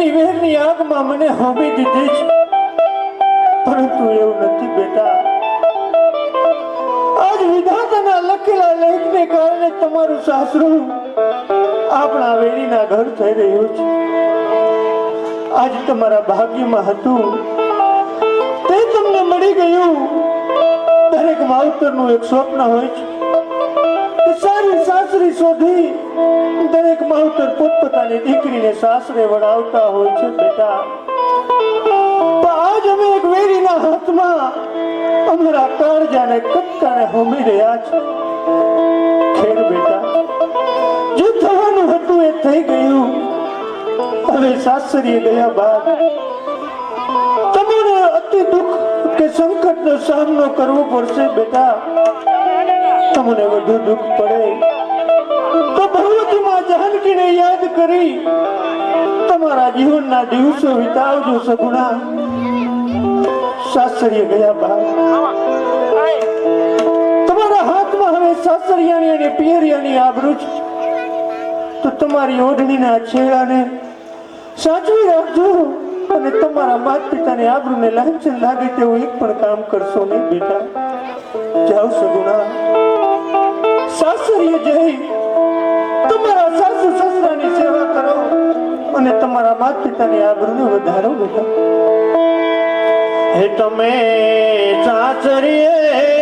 પ્રેમની વેરની આગમાં મને હોમી દીધી છે. પરંતુ એવું નથી બેટા. આજ વિધાતાના લખેલા લેખને કારણે તમારું સાસરું આપણા વેરીના ઘર થઈ રહ્યું છે. આજ તમારા ભાગ્યમાં હતું. તે તમને મળી ગયું. દરેક માવતરનું એક સ્વપ્ન હોય છે. સારી સાસરી શોધી દરેક માવતર પોતપોતાની દીકરીને સાસરે વડાવતા હોય છે બેટા. આજ અમે એક વેરીના હાથમાં અમારા કાળજાને કટકાને હોમી રહ્યા છે. ખેર બેટા, જે થવાનું હતું એ થઈ ગયું. હવે સાસરીએ ગયા બાદ તમારે અતિ દુઃખ કે સંકટનો સામનો કરવો પડશે બેટા. તમને વધુ દુઃખ પડે. ભગવતીમાં યાદ કરી. તમારા જીવનના દિવસો વિતાવજો સગુણા. સાસરીએ ગયા બાદ તમારા હાથમાં હવે સાસરિયાની અને પિયરિયાની આબરૂ છે તો તમારી ઓઢણીના છેડાને સાચવી રાખજો અને તમારા માતા પિતાને આબરૂને લાંછન લાગે તેવું એક પણ કામ કરશો નહીં બેટા. જાઓ સગુણા. સાસરીએ જઈ તમારા સાસુ તમારા માતા પિતાની આબરૂને વધારો બેટા. હે તમે સાસરીએ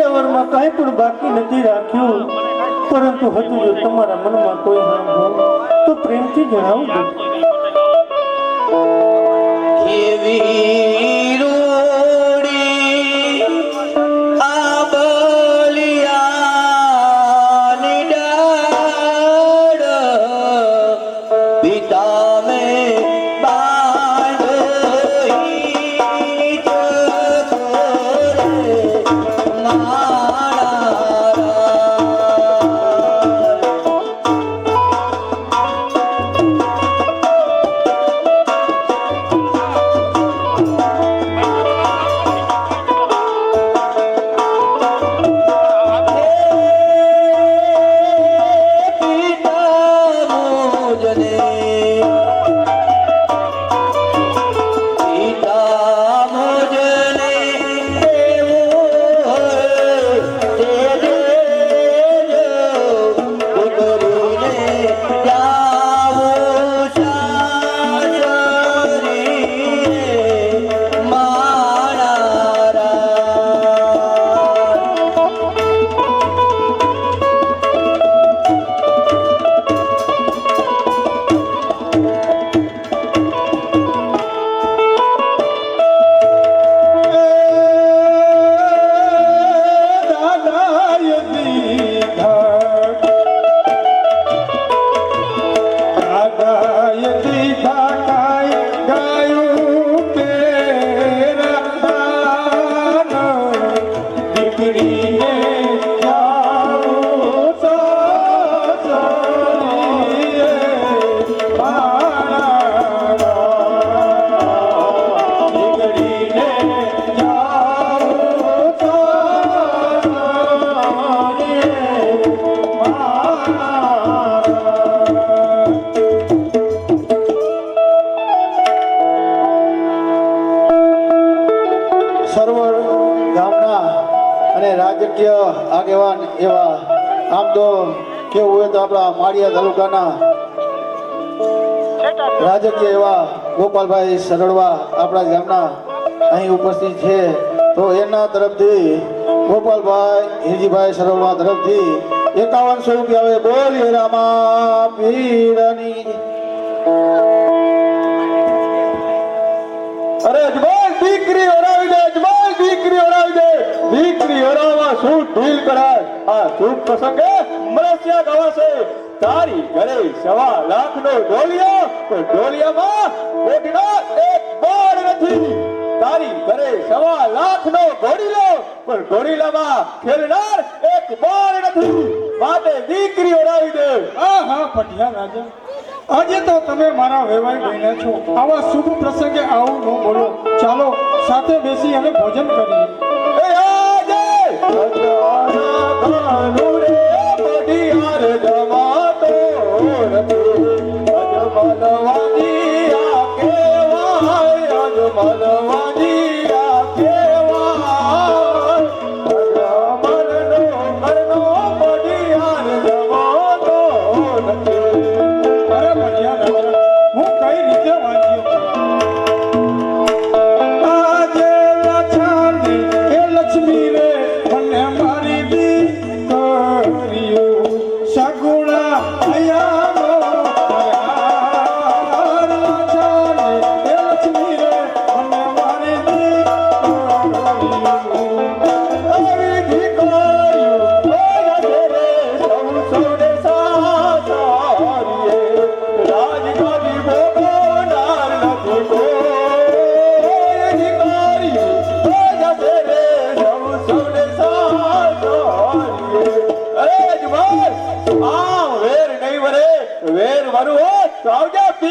તમારા કઈ પણ બાકી નથી રાખ્યું. પરંતુ હજુ જો તમારા મનમાં કોઈ નામ હોય તો પ્રેમથી જણાવજો. કેવી રૂડી জীবনে આમ તો કેવું હોય તો આપણા માળિયા તાલુકાના રાજકીય એવા ગોપાલભાઈ સરળવા આપણા ગામના અહીં ઉપસ્થિત છે. તો એના તરફથી ગોપાલભાઈ હિરજીભાઈ સરળવા તરફથી એકાવનસો રૂપિયા બોલીએ રામા પીરની. દીકરી ઓરાવવા શું ઢીલ કરાય? આ શુભ પ્રસંગે મરસિયા ગવાશે તારી ઘરે સવા લાખ નો ઢોલિયો, તો ઢોલિયામાં કોટીનો એક બાળ નથી. તારી ઘરે સવા લાખ નો ઘોડીલો પણ ઘોડીલામાં ખેલનાર એક બાળ નથી. માટે દીકરી ઓળાવી દે. હા હા પટિયા રાજા. આજે તો તમે મારા વેવાઈ બન્યા છો. આવા શુભ પ્રસંગે આવું ન બોલો. ચાલો, સાથે બેસી અને ભોજન કરીએ. એ આજે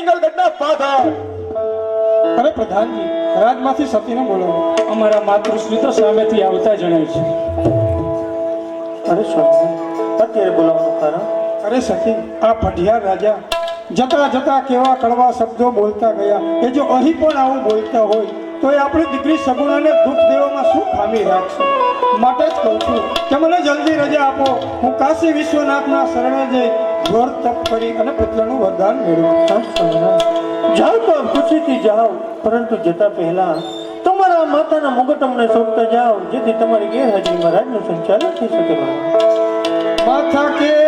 આવજે પિંગલગઢના પાથર. અરે પ્રધાનજી રાજમાંથી સતીને બોલાવો અમારા માતૃશ્રી તો સામેથી આવતા જણાય છે. અરે સ્વામી અત્યારે બોલાવવાનું કારણ? અરે સખી આ પઢિયાર રાજા જતા જતા કેવા કડવા શબ્દો બોલતા ગયા. એ જો અહીં પણ આવું બોલતા હોય તો એ આપણી દીકરી સગુણાને દુઃખ દેવામાં શું ખામી રાખશે? માટે જ કહું છું કે મને જલ્દી રજા આપો. હું કાશી વિશ્વનાથના શરણે જઈ ઘોર તપ કરી અને પુત્રનું વરદાન મેળવ્યું સ્વામિનારાયણ. જાઓ તો ખુશીથી જાઓ, પરંતુ જતા પહેલા તમારા માતાના મુગટ અમને સોંપતા જાઓ, જેથી તમારી ગેરહાજરીમાં રાજનું સંચાલન થઈ શકે માથા કેર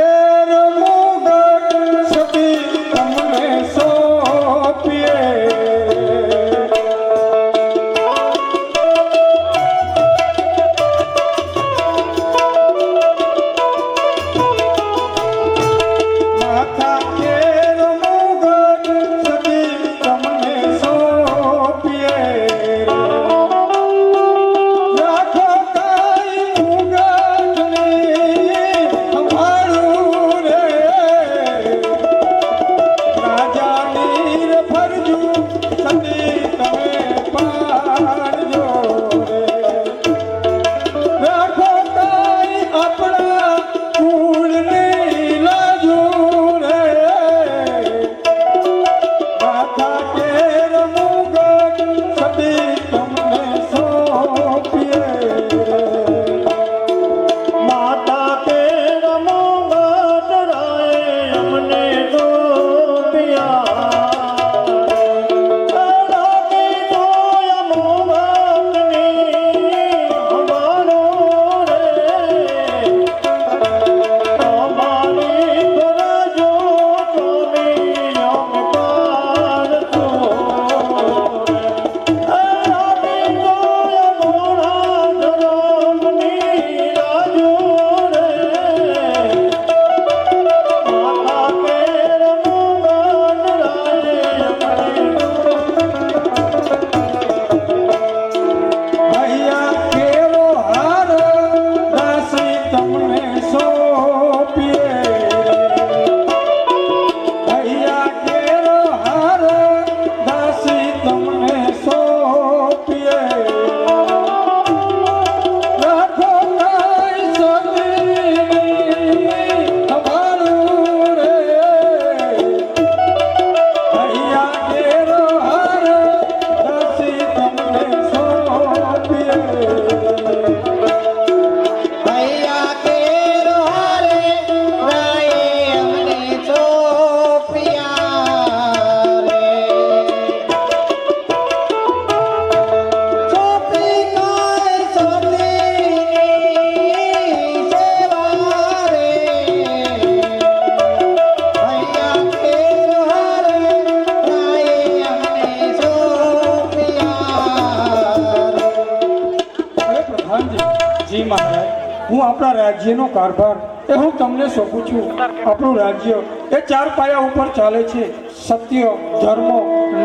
હું આપણા રાજ્યનો કારભાર. એ હું તમને સોંપું છું. આપણું રાજ્ય એ ચાર પાયા ઉપર ચાલે છે. સત્ય, ધર્મ,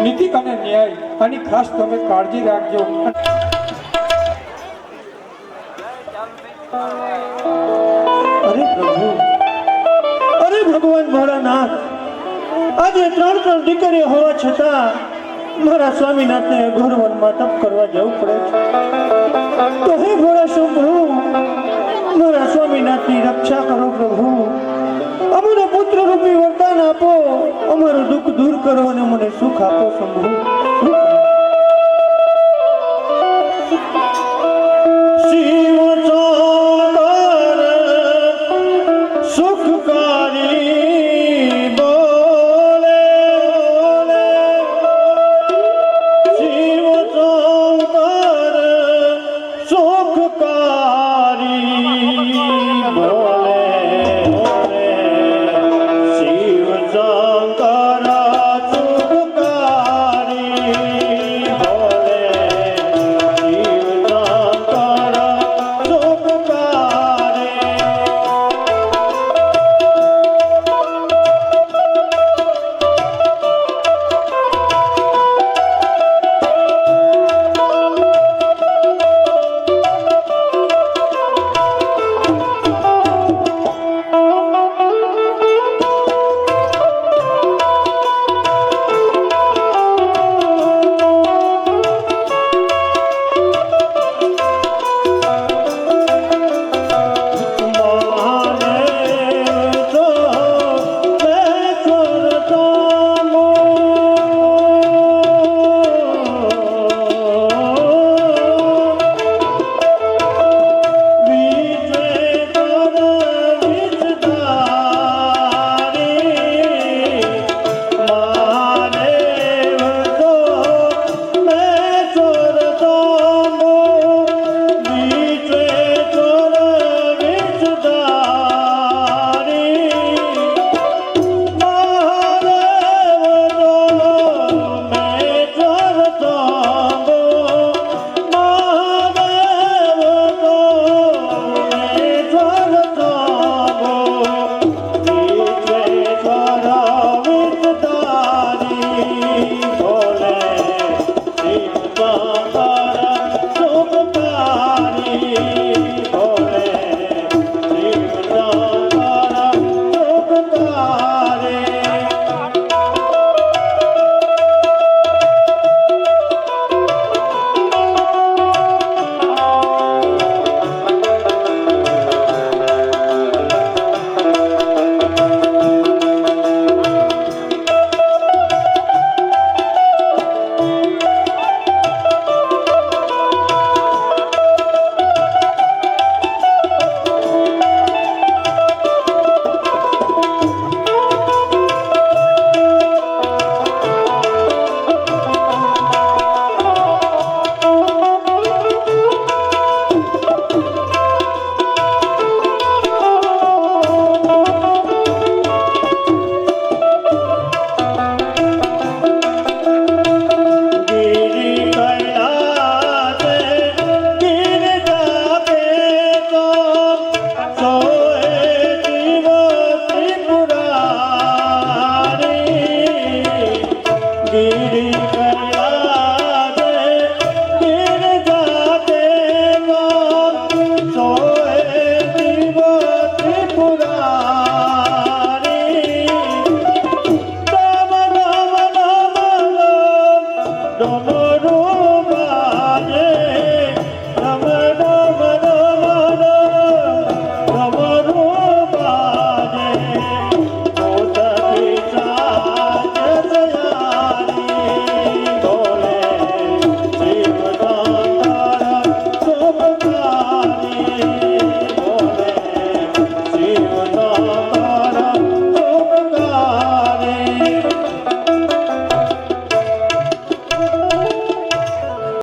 નીતિ અને ન્યાય. આની ખાસ તમે કાળજી રાખજો. અરે પ્રભુ. અરે ભગવાન ભોળાનાથ આજે ત્રણ ત્રણ દીકરીઓ હોવા છતાં મારા સ્વામીનાથને ઘોર વનમાં તપ કરવા જવું પડે છે. તો હે ભોળા શંભુ મારા સ્વામીનાથની રક્ષા કરો પ્રભુ. અમને પુત્ર રૂપી વરદાન આપો. અમારું દુઃખ દૂર કરો અને મને સુખ આપો શંભુ